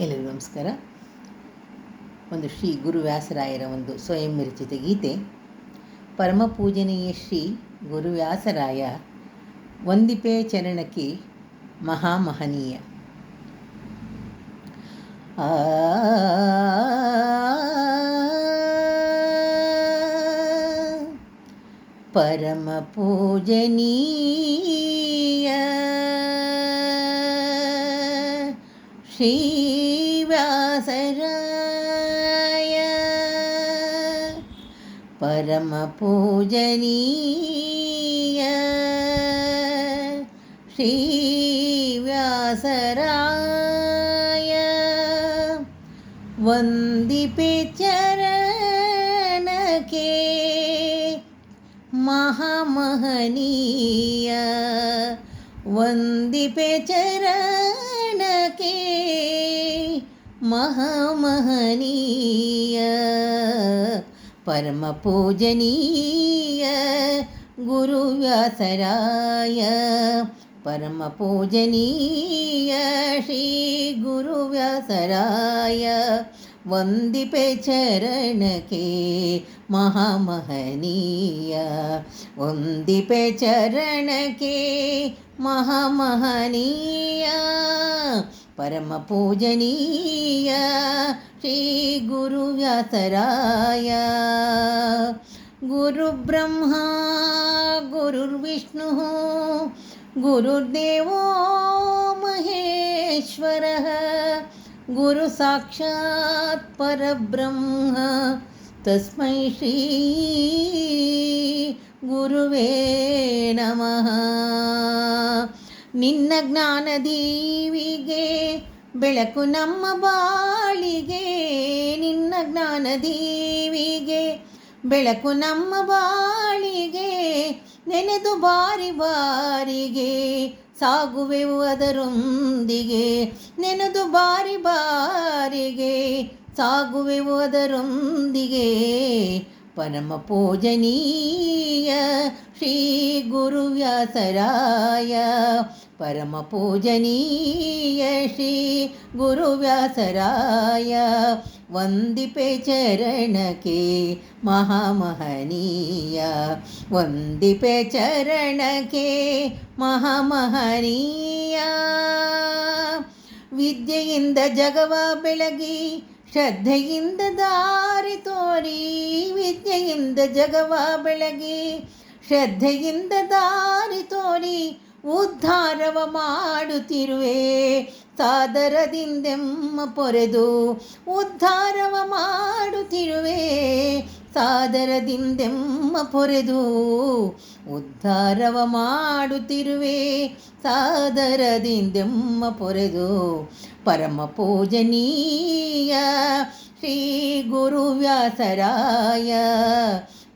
ಎಲ್ಲರಿಗೂ ನಮಸ್ಕಾರ. ಒಂದು ಶ್ರೀ ಗುರುವ್ಯಾಸರಾಯರ ಒಂದು ಸ್ವಯಂ ವಿರಚಿತ ಗೀತೆ. ಪರಮ ಪೂಜನೀಯ ಶ್ರೀ ಗುರುವ್ಯಾಸರಾಯ ವಂದಿಪೆ ಚರಣಕ್ಕೆ ಮಹಾಮಹನೀಯ. ಆ ಪರಮ ಪೂಜನೀಯ ಶ್ರೀ परमपूजनीय। श्रीव्यासराय। वन्दिपे चरणके महामहनीय। वन्दिपे चरणके महामहनीय। परमपूजनीय गुरुव्यासराय परमपूजनीय श्रीगुरुव्यासराय वन्दिपे चरणके महामहनीय वन्दिपे चरणके महामहनीया महामहनीया परमपूजनीय श्रीगुरुव्यासराय। गुरुब्रह्मा गुरुर्विष्णुः गुरुर्देवो महेश्वरः। गुरुसाक्षात् परब्रह्म तस्मै श्री गुरुवे नमः। ನಿನ್ನ ಜ್ಞಾನ ದೀವಿಗೆ, ಬೆಳಕು ನಮ್ಮ ಬಾಳಿಗೆ. ನಿನ್ನ ಜ್ಞಾನ ದೀವಿಗೆ, ಬೆಳಕು ನಮ್ಮ ಬಾಳಿಗೆ. ನೆನೆದು ಬಾರಿ ಬಾರಿಗೆ, ಸಾಗುವೆವು ಅದರೊಂದಿಗೆ. ನೆನೆದು ಬಾರಿ ಬಾರಿಗೆ, ಸಾಗುವೆವು ಅದರೊಂದಿಗೆ. ಪರಮ ಪೂಜನೀಯ ಶ್ರೀ ಗುರುವ್ಯಾಸರಾಯ ಪರಮ ಪೂಜನೀಯ ಶ್ರೀ ಗುರುವ್ಯಾಸರಾಯ ವಂದಿಪೆ ಚರಣಕ್ಕೆ ಮಹಾಮಹನೀಯ ವಂದಿಪೆ ಚರಣಕ್ಕೆ ಮಹಾಮಹನೀಯ ವಿದ್ಯೆಯಿಂದ ಜಗವ ಬೆಳಗಿ ಶ್ರದ್ಧೆಯಿಂದ ದಾರಿ ತೋರಿ ವಿದ್ಯೆಯಿಂದ ಜಗವ ಬೆಳಗಿ ಶ್ರದ್ಧೆಯಿಂದ ದಾರಿ ತೋರಿ ಉದ್ಧಾರವ ಮಾಡುತ್ತಿರುವೆ. ಸಾದರದಿಂದೆಮ್ಮ ಪೊರೆದು ಉದ್ಧಾರವ ಮಾಡುತ್ತಿರುವೆ. ಸಾದರದಿಂದೆಮ್ಮ ಪೊರೆದು ಉದ್ಧಾರವ ಮಾಡುತ್ತಿರುವೆ. ಸಾದರದಿಂದೆಮ್ಮ ಪೊರೆದು ಪರಮ ಪೂಜನೀಯ ಶ್ರೀ ಗುರುವ್ಯಾಸರಾಯ.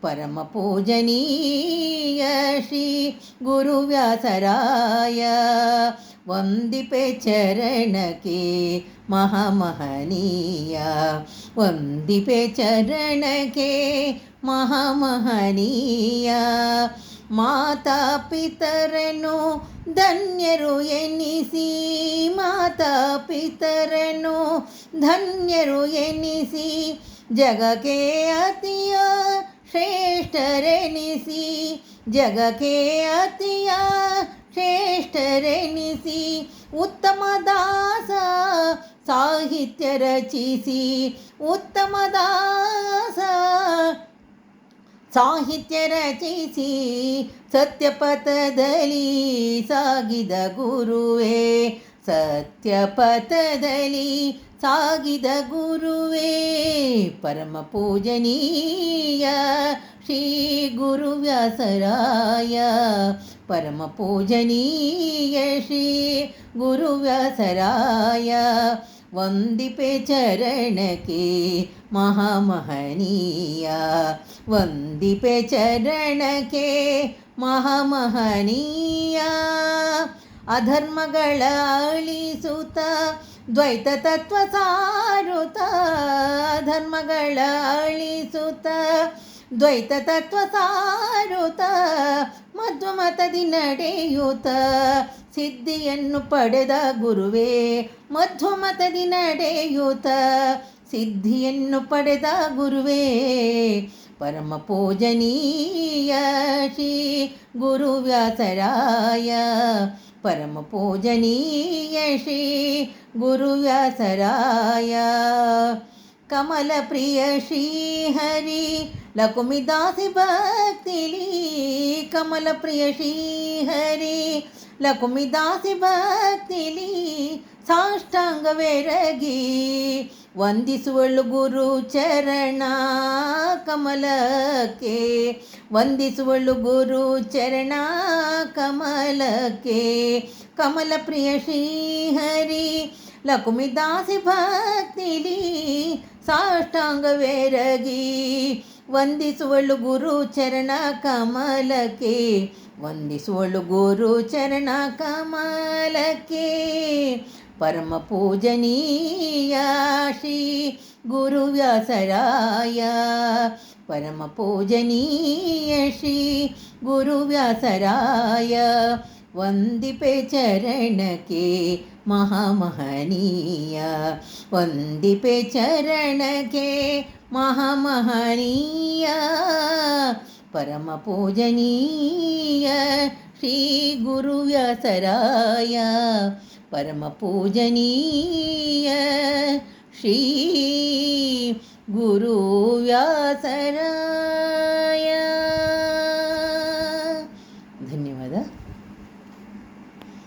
ಪರಮ ಪೂಜನೀಯ ಶ್ರೀ ಗುರುವ್ಯಾಸರಾಯ. ವಂದಿಪೆ ಚರಣಕ್ಕೆ ಮಹಾಮಹನೀಯ. ವಂದಿಪೆ ಚರಣಕ್ಕೆ ಮಹಾಮಹನೀಯ. ಮಾತಾ ಪಿತರನು ಧನ್ಯರು ಎನಿಸಿ, ಮಾತಾ ಪಿತರನು ಧನ್ಯರು ಎನಿಸಿ, ಜಗಕ್ಕೆ ಅತಿಯ ಶ್ರೇಷ್ಠರೆನಿಸಿ ಜಗಕ್ಕೆ ಅತಿಯ ಶ್ರೇಷ್ಠರೆನಿಸಿ ಉತ್ತಮ ದಾಸ ಸಾಹಿತ್ಯ ರಚಿಸಿ ಉತ್ತಮ ದಾಸ ಸಾಹಿತ್ಯ ರಚಿಸಿ ಸತ್ಯಪಥದಲ್ಲಿ ಸಾಗಿದ ಗುರುವೇ ಸತ್ಯಪಥದಲ್ಲಿ ಸಾಗಿದ ಗುರುವೇ ಪರಮ ಪೂಜನೀಯ ಶ್ರೀ ಗುರುವ್ಯಾಸರಾಯ ಪರಮ ಪೂಜನೀಯ ಶ್ರೀ ಗುರುವ್ಯಾಸರಾಯ ವಂದಿಪೆ ಚರಣಕ್ಕೆ ಮಹಾಮಹನೀಯ ವಂದಿಪೆ ಚರಣಕ್ಕೆ ಮಹಾಮಹನೀಯ ಅಧರ್ಮಗಳ ಅಳಿಸುತ್ತ, ದ್ವೈತ ತತ್ವ ಸಾರುತ ಧರ್ಮಗಳ ಅಳಿಸುತ್ತ, ದ್ವೈತ ತತ್ವ ಸಾರುತ ಮಧ್ವ ಮತದಿ ನಡೆಯುತ್ತ, ಸಿದ್ಧಿಯನ್ನು ಪಡೆದ ಗುರುವೇ, ಮಧ್ವಮತದಿ ನಡೆಯುತ್ತ, ಸಿದ್ಧಿಯನ್ನು ಪಡೆದ ಗುರುವೇ, ಪರಮ ಪೂಜನೀಯ ಶ್ರೀ ಗುರುವ್ಯಾಸರಾಯ. परम पूजनीय श्री गुरुव्यासराय कमलप्रिय श्रीहरि लकुमिदासि भक्तिली कमलप्रिय श्रीहरि लकुमिदासि भक्ति साष्टाङ्गवेरगी ವಂದಿಸುವಳು ಗುರು ಚರಣ ಕಮಲಕ್ಕೆ. ವಂದಿಸುವಳು ಗುರು ಚರಣ ಕಮಲಕ್ಕೆ. ಕಮಲ ಪ್ರಿಯ ಶ್ರೀಹರಿ ಲಕುಮಿದಾಸಿ ಭಕ್ತಿಲಿ ಸಾಷ್ಟಾಂಗವೆರಗಿ. ವಂದಿಸುವಳು ಗುರು ಚರಣ ಕಮಲಕ್ಕೆ. ವಂದಿಸುವಳು ಗುರು ಚರಣ ಕಮಲಕ್ಕೆ. परमपूजनीया श्री गुरुव्यासराय। परमपूजनीया श्री गुरुव्यासराय। वन्दिपे चरणके महामहनीय। वन्दिपे चरणके महामहनीय। परमपूजनीय श्रीगुरुव्यासराय परम पूजनीय श्री गुरुव्यासरा